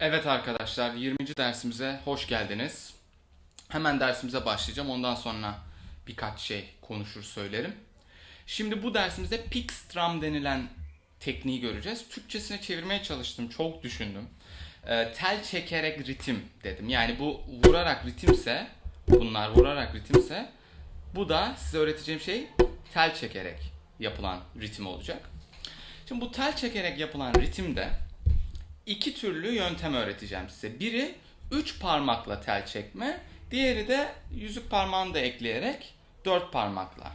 Evet arkadaşlar 20. dersimize hoş geldiniz. Hemen dersimize başlayacağım. Ondan sonra birkaç şey konuşur söylerim. Şimdi bu dersimizde pick strum denilen tekniği göreceğiz. Türkçesine çevirmeye çalıştım. Çok düşündüm. Ee, tel çekerek ritim dedim. Yani bu vurarak ritimse, bunlar vurarak ritimse bu da size öğreteceğim şey tel çekerek yapılan ritim olacak. Şimdi bu tel çekerek yapılan ritimde iki türlü yöntem öğreteceğim size. Biri üç parmakla tel çekme, diğeri de yüzük parmağını da ekleyerek dört parmakla.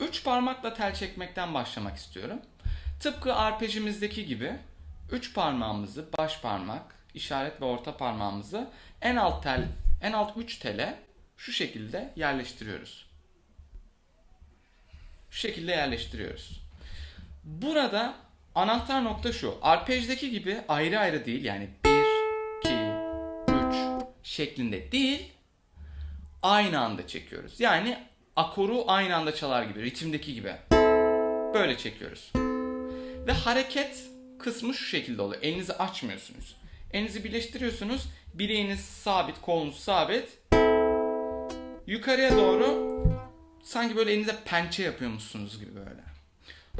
Üç parmakla tel çekmekten başlamak istiyorum. Tıpkı arpejimizdeki gibi üç parmağımızı baş parmak, işaret ve orta parmağımızı en alt tel, en alt üç tele şu şekilde yerleştiriyoruz. Şu şekilde yerleştiriyoruz. Burada anahtar nokta şu. Arpejdeki gibi ayrı ayrı değil yani 1, 2, 3 şeklinde değil aynı anda çekiyoruz. Yani akoru aynı anda çalar gibi ritimdeki gibi. Böyle çekiyoruz. Ve hareket kısmı şu şekilde oluyor. Elinizi açmıyorsunuz. Elinizi birleştiriyorsunuz. Bileğiniz sabit, kolunuz sabit. Yukarıya doğru sanki böyle elinize pençe yapıyormuşsunuz gibi böyle.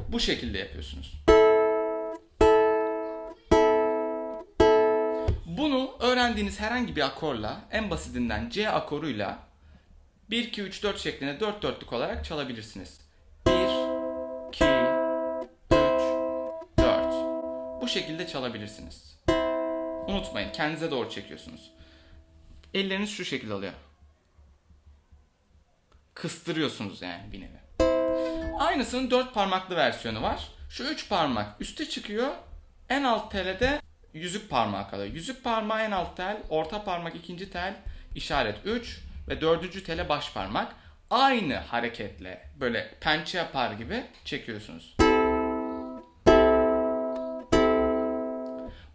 Bu şekilde yapıyorsunuz. Bunu öğrendiğiniz herhangi bir akorla en basitinden C akoruyla 1 2 3 4 şeklinde 4 dörtlük olarak çalabilirsiniz. 1 2 3 4 Bu şekilde çalabilirsiniz. Unutmayın kendinize doğru çekiyorsunuz. Elleriniz şu şekilde oluyor. Kıstırıyorsunuz yani bir nevi. Aynısının dört parmaklı versiyonu var. Şu üç parmak üste çıkıyor. En alt tele de yüzük parmağı kalıyor. Yüzük parmağı en alt tel, orta parmak ikinci tel, işaret 3 ve dördüncü tele baş parmak. Aynı hareketle böyle pençe yapar gibi çekiyorsunuz.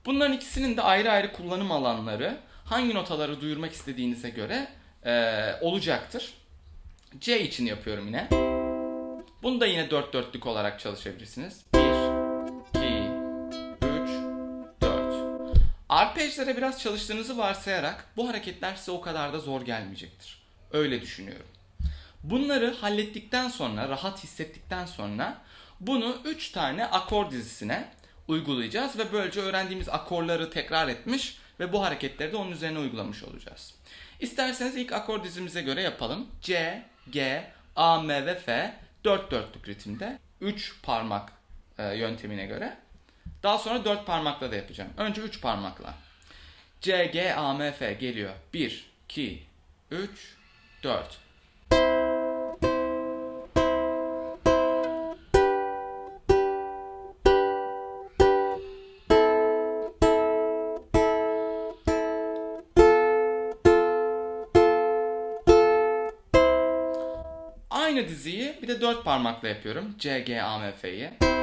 Bunların ikisinin de ayrı ayrı kullanım alanları hangi notaları duyurmak istediğinize göre eee, olacaktır. C için yapıyorum yine. Bunu da yine dört dörtlük olarak çalışabilirsiniz. Arpejlere biraz çalıştığınızı varsayarak bu hareketler size o kadar da zor gelmeyecektir. Öyle düşünüyorum. Bunları hallettikten sonra, rahat hissettikten sonra bunu 3 tane akor dizisine uygulayacağız ve böylece öğrendiğimiz akorları tekrar etmiş ve bu hareketleri de onun üzerine uygulamış olacağız. İsterseniz ilk akor dizimize göre yapalım. C, G, A, M ve F 4 dörtlük ritimde 3 parmak e, yöntemine göre. Daha sonra 4 parmakla da yapacağım. Önce 3 parmakla. C, G, A, M, F geliyor. 1, 2, 3, 4. Aynı diziyi bir de 4 parmakla yapıyorum. C, G, A, M, F'yi.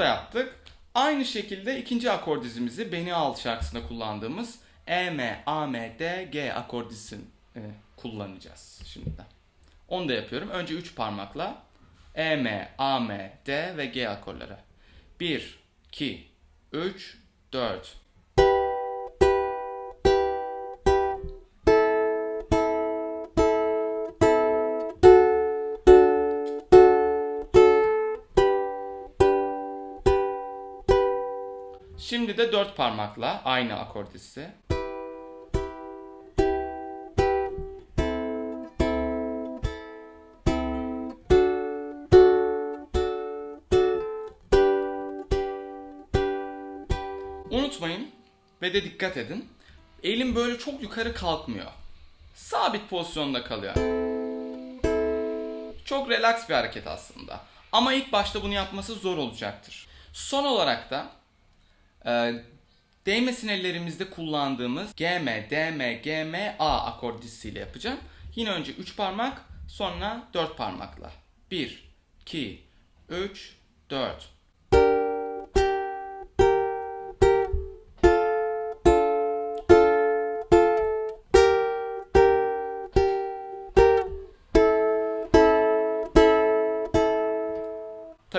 Da yaptık. Aynı şekilde ikinci akor dizimizi Beni Al şarkısında kullandığımız E, M, A, M, D, G akor dizisini e, kullanacağız şimdi de. Onu da yapıyorum. Önce 3 parmakla E, M, A, M, D ve G akorları. 1, 2, 3, 4. Şimdi de 4 parmakla aynı akor dizisi. Unutmayın ve de dikkat edin. Elim böyle çok yukarı kalkmıyor. Sabit pozisyonda kalıyor. Çok relax bir hareket aslında. Ama ilk başta bunu yapması zor olacaktır. Son olarak da e, ellerimizde kullandığımız GM, DM, GM, A akor dizisiyle yapacağım. Yine önce 3 parmak, sonra 4 parmakla. 1, 2, 3, 4.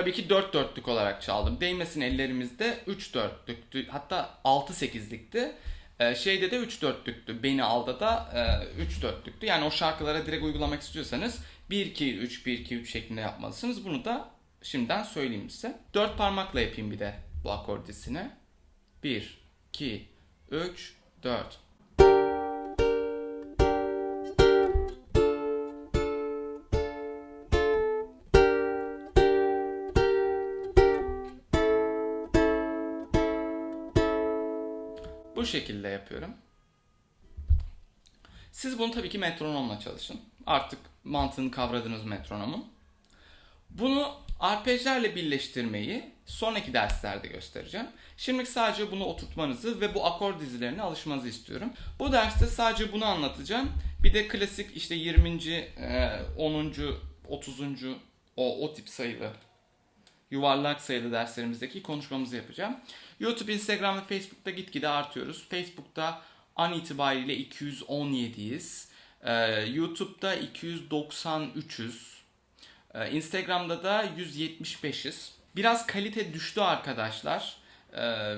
Tabii ki 4 dörtlük olarak çaldım. Değmesin ellerimizde 3 dörtlüktü. Hatta 6 sekizlikti. Ee, şeyde de 3 dörtlüktü. Beni alda da 3 dörtlüktü. Yani o şarkılara direkt uygulamak istiyorsanız 1 2 3 1 2 3 şeklinde yapmalısınız. Bunu da şimdiden söyleyeyim size. 4 parmakla yapayım bir de bu akor dizisini. 1 2 3 4 Bu şekilde yapıyorum. Siz bunu tabii ki metronomla çalışın. Artık mantığını kavradınız metronomun. Bunu arpejlerle birleştirmeyi sonraki derslerde göstereceğim. Şimdi sadece bunu oturtmanızı ve bu akor dizilerine alışmanızı istiyorum. Bu derste sadece bunu anlatacağım. Bir de klasik işte 20. e, 10. 30. o, o tip sayılı yuvarlak sayılı derslerimizdeki konuşmamızı yapacağım. YouTube, Instagram ve Facebook'ta gitgide artıyoruz. Facebook'ta an itibariyle 217'yiz. Ee, YouTube'da 293'üz. Ee, Instagram'da da 175'iz. Biraz kalite düştü arkadaşlar. Ee,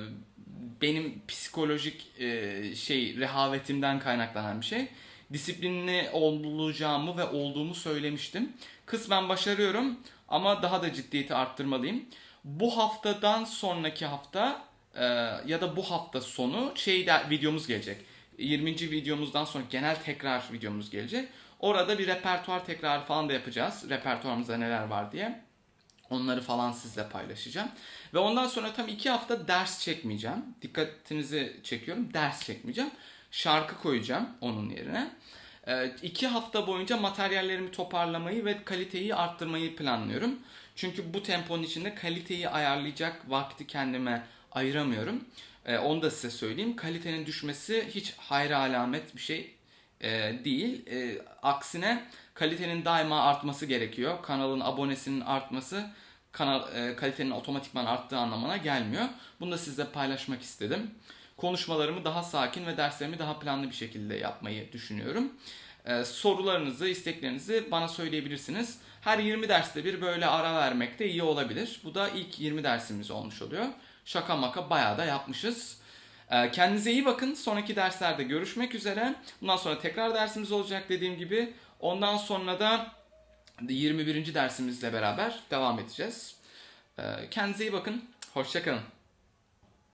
benim psikolojik e, şey rehavetimden kaynaklanan bir şey. Disiplinli olacağımı ve olduğumu söylemiştim. Kısmen başarıyorum ama daha da ciddiyeti arttırmalıyım. Bu haftadan sonraki hafta e, ya da bu hafta sonu şey de, videomuz gelecek. 20. videomuzdan sonra genel tekrar videomuz gelecek. Orada bir repertuar tekrarı falan da yapacağız. Repertuarımızda neler var diye. Onları falan sizle paylaşacağım. Ve ondan sonra tam iki hafta ders çekmeyeceğim. Dikkatinizi çekiyorum. Ders çekmeyeceğim. Şarkı koyacağım onun yerine. Ee, iki hafta boyunca materyallerimi toparlamayı ve kaliteyi arttırmayı planlıyorum. Çünkü bu temponun içinde kaliteyi ayarlayacak vakti kendime ayıramıyorum. Ee, onu da size söyleyeyim. Kalitenin düşmesi hiç hayra alamet bir şey e, değil. E, aksine kalitenin daima artması gerekiyor. Kanalın abonesinin artması kanal e, kalitenin otomatikman arttığı anlamına gelmiyor. Bunu da sizle paylaşmak istedim. Konuşmalarımı daha sakin ve derslerimi daha planlı bir şekilde yapmayı düşünüyorum. Ee, sorularınızı, isteklerinizi bana söyleyebilirsiniz. Her 20 derste bir böyle ara vermek de iyi olabilir. Bu da ilk 20 dersimiz olmuş oluyor. Şaka maka bayağı da yapmışız. Ee, kendinize iyi bakın. Sonraki derslerde görüşmek üzere. Bundan sonra tekrar dersimiz olacak dediğim gibi. Ondan sonra da 21. dersimizle beraber devam edeceğiz. Ee, kendinize iyi bakın. Hoşçakalın.